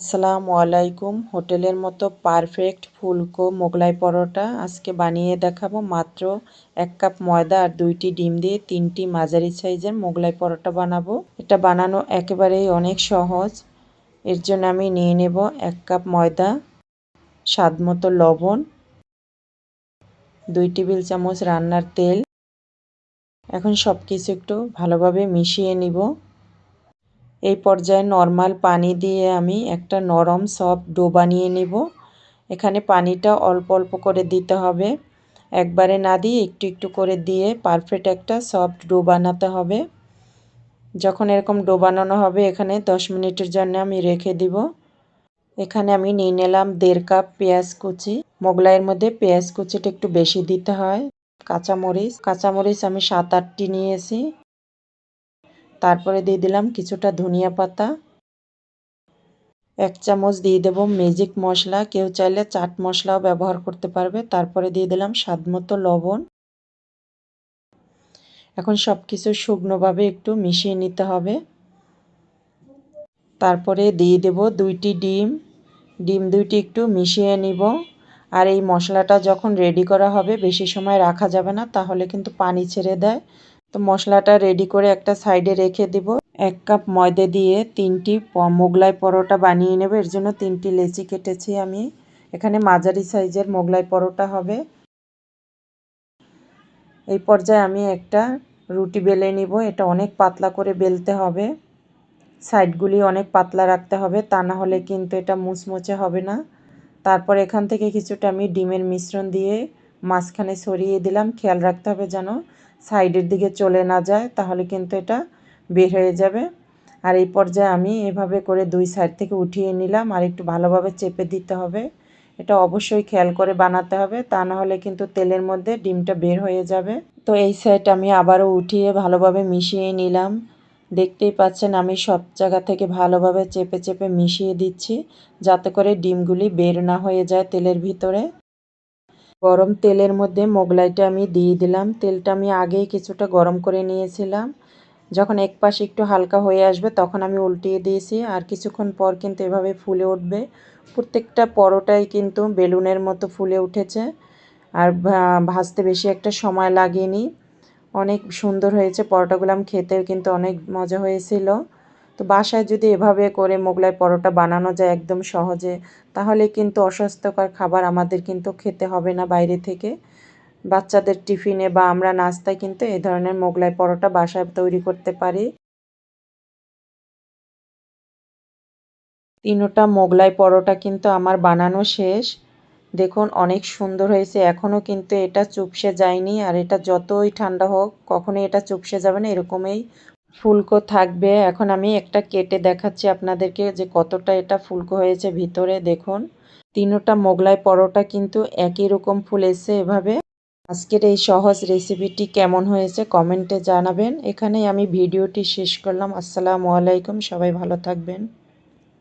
আসসালামু আলাইকুম। হোটেলের মতো পারফেক্ট ফুলকো মোগলাই পরোটা আজকে বানিয়ে দেখাবো মাত্র এক কাপ ময়দা আর দুইটি ডিম দিয়ে তিনটি মাঝারি সাইজের মোগলাই পরোটা বানাবো। এটা বানানো একেবারেই অনেক সহজ। এর জন্য আমি নিয়ে নেব এক কাপ ময়দা স্বাদ মতো লবণ, দুই টেবিল চামচ রান্নার তেল। এখন সব কিছু একটু ভালোভাবে মিশিয়ে নিব। এই পর্যায়ে নর্মাল পানি দিয়ে আমি একটা নরম সফট ডো বানিয়ে নিব। এখানে পানিটা অল্প অল্প করে দিতে হবে। একবারে না দিয়ে একটু একটু করে দিয়ে পারফেক্ট একটা সফট ডো বানাতে হবে। যখন এরকম ডো বানানো হবে, এখানে দশ মিনিটের জন্য আমি রেখে দিব। এখানে আমি নিয়ে নিলাম দেড় কাপ পেঁয়াজ কুচি। মোগলাইয়ের মধ্যে পেঁয়াজ কুচিটা একটু বেশি দিতে হয়। কাঁচামরিচ কাঁচামরিচ আমি সাত আটটি নিয়েছি। তারপরে দিয়ে দিলাম কিছুটা ধনিয়া পাতা। এক চামচ দিয়ে দেব ম্যাজিক মশলা। কেউ চাইলে চাট মশলাও ব্যবহার করতে পারবে। তারপরে দিয়ে দিলাম স্বাদ মতো লবণ। এখন সব কিছু শুকনোভাবে একটু মিশিয়ে নিতে হবে। তারপরে দিয়ে দেব দুইটি ডিম। ডিম দুইটি একটু মিশিয়ে নিব। আর এই মশলাটা যখন রেডি করা হবে, বেশি সময় রাখা যাবে না, তাহলে কিন্তু পানি ছেড়ে দেয়। তো মশলাটা রেডি করে একটা সাইডে রেখে দিব। এক কাপ ময়দা দিয়ে তিনটি মোগলাই পরোটা বানিয়ে নেব। এর জন্য তিনটি লেচি কেটেছি আমি। এখানে মাঝারি সাইজের মোগলাই পরোটা হবে। এই পর্যায়ে আমি একটা রুটি বেলে নিব। এটা অনেক পাতলা করে বেলতে হবে। সাইডগুলি অনেক পাতলা রাখতে হবে। তা না হলে কিন্তু এটা মুচমুচে হবে না। তারপর এখান থেকে কিছুটা আমি ডিমের মিশ্রণ দিয়ে মাঝখানে সরিয়ে দিলাম। খেয়াল রাখতে হবে যেন সাইডের দিকে চলে না যায়, তাহলে কিন্তু এটা বের হয়ে যাবে। আর এই পর্যায়ে আমি এভাবে করে দুই সাইড থেকে উঠিয়ে নিলাম আর একটু ভালোভাবে চেপে দিতে হবে। এটা অবশ্যই খেয়াল করে বানাতে হবে, তা না হলে কিন্তু তেলের মধ্যে ডিমটা বের হয়ে যাবে। তো এই সাইড আমি আবারও উঠিয়ে ভালোভাবে মিশিয়ে নিলাম। দেখতেই পাচ্ছেন আমি সব জায়গা থেকে ভালোভাবে চেপে চেপে মিশিয়ে দিচ্ছি, যাতে করে ডিমগুলি বের না হয়ে যায় তেলের ভিতরে। গরম তেলের মধ্যে মোগলাইটা আমি দিয়ে দিলাম। তেলটা আমি আগেই কিছুটা গরম করে নিয়েছিলাম। যখন এক পাশে একটু হালকা হয়ে আসবে তখন আমি উল্টিয়ে দিয়েছি আর কিছুক্ষণ পর কিন্তু এভাবে ফুলে উঠবে। প্রত্যেকটা পরোটাই কিন্তু বেলুনের মতো ফুলে উঠেছে আর ভাজতে বেশি একটা সময় লাগেনি। অনেক সুন্দর হয়েছে পরোটাগুলো খেতেও কিন্তু অনেক মজা হয়েছিল। তো বাসায় যদি এভাবে করে মোগলাই পরোটা বানানো যায় একদম সহজে, তাহলে কিন্তু অস্বাস্থ্যকর খাবার আমাদের কিন্তু খেতে হবে না বাইরে থেকে। বাচ্চাদের টিফিনে বা আমরা নাস্তায় কিন্তু এই ধরনের মোগলাই পরোটা বাসায় তৈরি করতে পারি। তিনোটা মোগলাই পরোটা কিন্তু আমার বানানো শেষ। দেখুন অনেক সুন্দর হয়েছে এখনও কিন্তু এটা চুপসে যায়নি। আর এটা যতই ঠান্ডা হোক, কখনোই এটা চুপসে যাবে না, এরকমই ফুলকো থাকবে। এখন আমি একটা কেটে দেখাচ্ছি আপনাদেরকে যে কতটা এটা ফুলকো হয়েছে ভিতরে, দেখুন। তিনোটা মোগলাই পরোটা কিন্তু একই রকম ফুলেছে এভাবে। আজকের এই সহজ রেসিপিটি কেমন হয়েছে কমেন্টে জানাবেন। এখানেই আমি ভিডিওটি শেষ করলাম। আসসালামু আলাইকুম, সবাই ভালো থাকবেন।